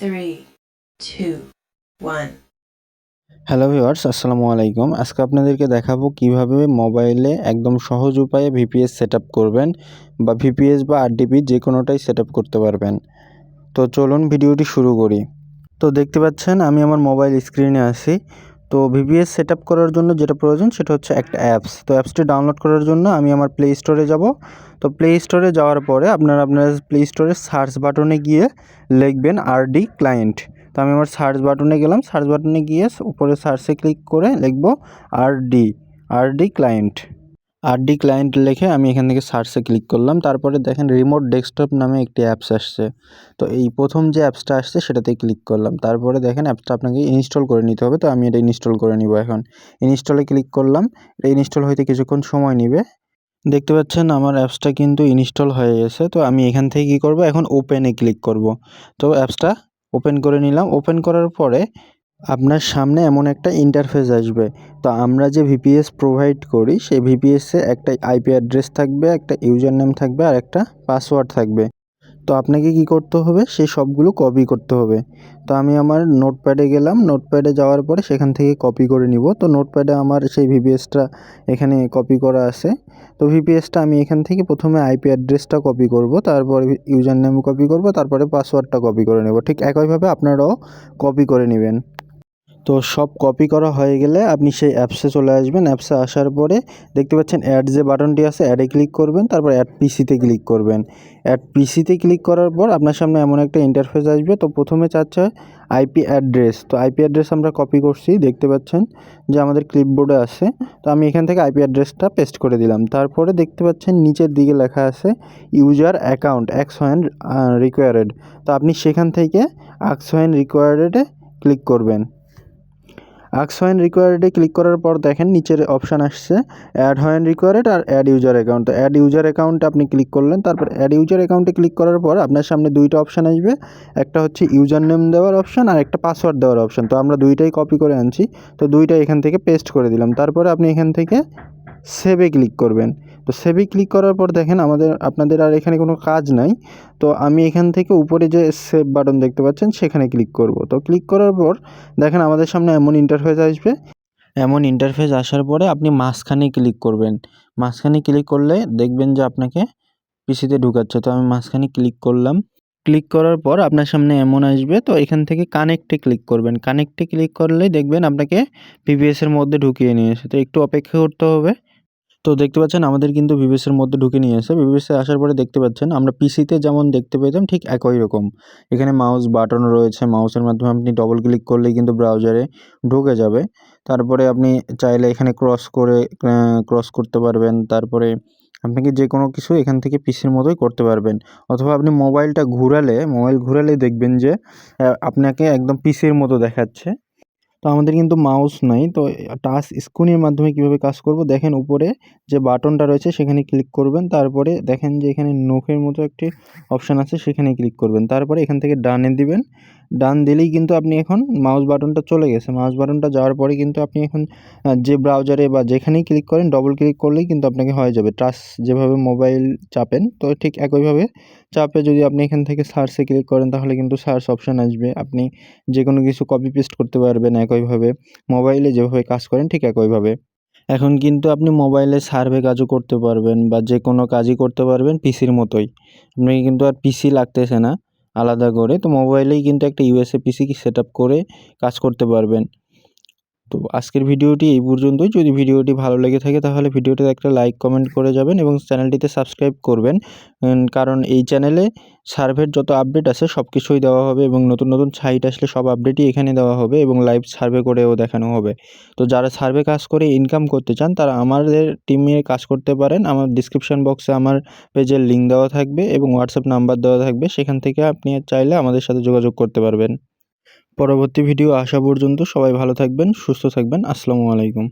two, one hello viewers আসসালামু আলাইকুম। আজকে আপনাদেরকে দেখাবো কীভাবে মোবাইলে একদম সহজ উপায়ে ভিপিএস সেট করবেন বা ভিপিএস বা আরডিপি যে কোনোটাই সেট করতে পারবেন। তো চলুন ভিডিওটি শুরু করি। তো দেখতে পাচ্ছেন আমি আমার মোবাইল স্ক্রিনে আছি। তো ভিভিএস সেট করার জন্য যেটা প্রয়োজন সেটা হচ্ছে একটা অ্যাপস তো অ্যাপসটি ডাউনলোড করার জন্য আমি আমার প্লে স্টোরে যাব। তো প্লে স্টোরে যাওয়ার পরে আপনারা আপনার প্লে স্টোরে সার্চ বাটনে গিয়ে লিখবেন আরডি ক্লায়েন্ট তো আমি আমার সার্চ বাটনে গেলাম। সার্চ বাটনে গিয়ে উপরে সার্চে ক্লিক করে লিখব RD RD client RD client লিখে আমি এখান থেকে সার্চে ক্লিক করলাম। তারপরে দেখেন রিমোট ডেস্কটপ নামে একটি অ্যাপস আসছে। তো এই প্রথম যে অ্যাপসটা আসছে সেটাতে ক্লিক করলাম। তারপরে দেখেন অ্যাপসটা আপনাকে ইনস্টল করে নিতে হবে। তো আমি এটা ইনস্টল করে নিব এখন। ইনস্টলে ক্লিক করলাম। এটা ইনস্টল হইতে কিছুক্ষণ সময় নেবে। দেখতে পাচ্ছেন আমার অ্যাপসটা কিন্তু ইনস্টল হয়ে গেছে। তো আমি এখান থেকে কী করব? এখন ওপেনে ক্লিক করব। তো অ্যাপসটা ওপেন করে নিলাম। ওপেন করার পরে আপনার সামনে এমন একটা ইন্টারফেস আসবে। তো আমরা যে ভিপিএস প্রোভাইড করি, সেই ভিপিএসে একটা আইপি অ্যাড্রেস থাকবে, একটা ইউজার নেম থাকবে, আর একটা পাসওয়ার্ড থাকবে। তো আপনাকে কি করতে হবে? সেই সবগুলো কপি করতে হবে। তো আমি আমার নোটপ্যাডে গেলাম। নোটপ্যাডে যাওয়ার পরে সেখান থেকে কপি করে নিব। তো নোটপ্যাডে আমার সেই ভিপিএসটা এখানে কপি করা আছে। তো ভিপিএসটা আমি এখান থেকে প্রথমে আইপি অ্যাড্রেসটা কপি করব, তারপরে ইউজার নেম কপি করব, তারপরে পাসওয়ার্ডটা কপি করে নেব। ঠিক একইভাবে আপনারাও কপি করে নেবেন। তো সব কপি করা হয়ে গেলে আপনি সেই অ্যাপসে চলে আসবেন। অ্যাপসে আসার পরে দেখতে পাচ্ছেন অ্যাড যে বাটনটি আছে অ্যাডে ক্লিক করবেন, তারপর অ্যাড পিসিতে ক্লিক করবেন। অ্যাড পিসিতে ক্লিক করার পর আপনার সামনে এমন একটা ইন্টারফেস আসবে। তো প্রথমে চাচ্ছে আইপি অ্যাড্রেস তো আইপি অ্যাড্রেস আমরা কপি করছি, দেখতে পাচ্ছেন যে আমাদের ক্লিপবোর্ডে আছে। তো আমি এখান থেকে আইপি অ্যাড্রেসটা পেস্ট করে দিলাম। তারপরে দেখতে পাচ্ছেন নিচের দিকে লেখা আছে ইউজার অ্যাকাউন্ট অ্যাক্সওয়েন রিকোয়ারেড তো আপনি সেখান থেকে অ্যাক্সওয়েন রিকোয়ারেডে ক্লিক করবেন। আক্সওয়েন রিকোয়ারেডে ক্লিক করার পর দেখেন নিচের অপশান আসছে। অ্যাড হয়েন রিকোয়ারেড আর অ্যাড ইউজার অ্যাকাউন্ট তো অ্যাড ইউজার অ্যাকাউন্টে আপনি ক্লিক করলেন, তারপর অ্যাড ইউজার অ্যাকাউন্টে ক্লিক করার পর আপনার সামনে দুইটা অপশান আসবে। একটা হচ্ছে ইউজার নেম দেওয়ার অপশান আর একটা পাসওয়ার্ড দেওয়ার অপশান তো আমরা দুইটাই কপি করে আনছি। তো দুইটাই এখান থেকে পেস্ট করে দিলাম। তারপরে আপনি এখান থেকে সেভে ক্লিক করবেন। তো সেভে ক্লিক করার পর দেখেন আমাদের, আপনাদের আর এখানে কোনো কাজ নাই। তো আমি এখান থেকে উপরে যে সেভ বাটন দেখতে পাচ্ছেন, সেখানে ক্লিক করব। তো ক্লিক করার পর দেখেন আমাদের সামনে এমন ইন্টারফেস আসবে। এমন ইন্টারফেস আসার পরে আপনি মাঝখানে ক্লিক করবেন। মাঝখানে ক্লিক করলে দেখবেন যে আপনাকে পিসিতে ঢুকাচ্ছে। তো আমি মাঝখানে ক্লিক করলাম। ক্লিক করার পর আপনার সামনে এমন আসবে। তো এখান থেকে কানেক্টে ক্লিক করবেন। কানেক্টে ক্লিক করলেই দেখবেন আপনাকে পিপিএসের মধ্যে ঢুকিয়ে নিয়েছে তো একটু অপেক্ষা করতে হবে। তো দেখতে পাচ্ছেন আমাদের কিন্তু ভিভিএসের মধ্যে ঢুকে নিয়ে নিয়েছে ভিভিএসে আসার পরে দেখতে পাচ্ছেন, আমরা পিসিতে যেমন দেখতে পেতাম ঠিক একই রকম। এখানে মাউস বাটন রয়েছে, মাউসের মাধ্যমে আপনি ডবল ক্লিক করলেই কিন্তু ব্রাউজারে ঢুকে যাবে। তারপরে আপনি চাইলে এখানে ক্রস করে ক্রস করতে পারবেন। তারপরে আপনাকে যে কোনো কিছু এখান থেকে পিসির মতোই করতে পারবেন। অথবা আপনি মোবাইলটা ঘুরালে মোবাইল ঘুরালে দেখবেন যে আপনাকে একদম পিসির মতো দেখাচ্ছে। তো আমাদের কিন্তু মাউস নাই। তো টাচ স্ক্রিনের মাধ্যমে কীভাবে কাজ করব? দেখেন উপরে যে বাটনটা রয়েছে, সেখানে ক্লিক করবেন। তারপরে দেখেন যে এখানে নখের মতো একটি অপশান আছে, সেখানে ক্লিক করবেন। তারপরে এখান থেকে ডানে দিবেন। ডান দিলেই কিন্তু আপনি এখন মাউস বাটনটা চলে গেছে। মাউস বাটনটা যাওয়ার পরে কিন্তু আপনি এখন যে ব্রাউজারে বা যেখানেই ক্লিক করেন ডবল ক্লিক করলেই কিন্তু আপনাকে হয়ে যাবে। টাচ যেভাবে মোবাইল চাপেন, তো ঠিক একইভাবে চাপে যদি আপনি এখান থেকে সার্চে ক্লিক করেন, তাহলে কিন্তু সার্চ অপশান আসবে। আপনি যে কোনো কিছু কপি পেস্ট করতে পারবেন একইভাবে। মোবাইলে যেভাবে কাজ করেন, ঠিক একইভাবে। এখন কিন্তু আপনি মোবাইলে সার্ভে কাজও করতে পারবেন বা যে কোনো কাজই করতে পারবেন পিসির মতোই। আপনাকে কিন্তু আর পিসি লাগতেছে না। আলাদা করে। তো মোবাইলেই কিন্তু একটা ইউএসএ পিসি কি সেট করে কাজ করতে পারবেন। তো আজকের ভিডিওটি এই পর্যন্তই। যদি ভিডিওটি ভালো লেগে থাকে তাহলে ভিডিওটিতে একটা লাইক কমেন্ট করে যাবেন এবং চ্যানেলটিতে সাবস্ক্রাইব করবেন। কারণ এই চ্যানেলে সার্ভের যত আপডেট আছে সব কিছুই দেওয়া হবে এবং নতুন নতুন সাইট আসলে সব আপডেটই এখানে দেওয়া হবে এবং লাইভ সার্ভে করেও দেখানো হবে। তো যারা সার্ভে কাজ করে ইনকাম করতে চান তারা আমাদের টিমে কাজ করতে পারেন। আমার ডিসক্রিপশান বক্সে আমার পেজের লিঙ্ক দেওয়া থাকবে এবং হোয়াটসঅ্যাপ নাম্বার দেওয়া থাকবে। সেখান থেকে আপনি চাইলে আমাদের সাথে যোগাযোগ করতে পারবেন। পরবর্তী ভিডিও আসা পর্যন্ত সবাই ভালো থাকবেন সুস্থ থাকবেন। আসসালামু আলাইকুম।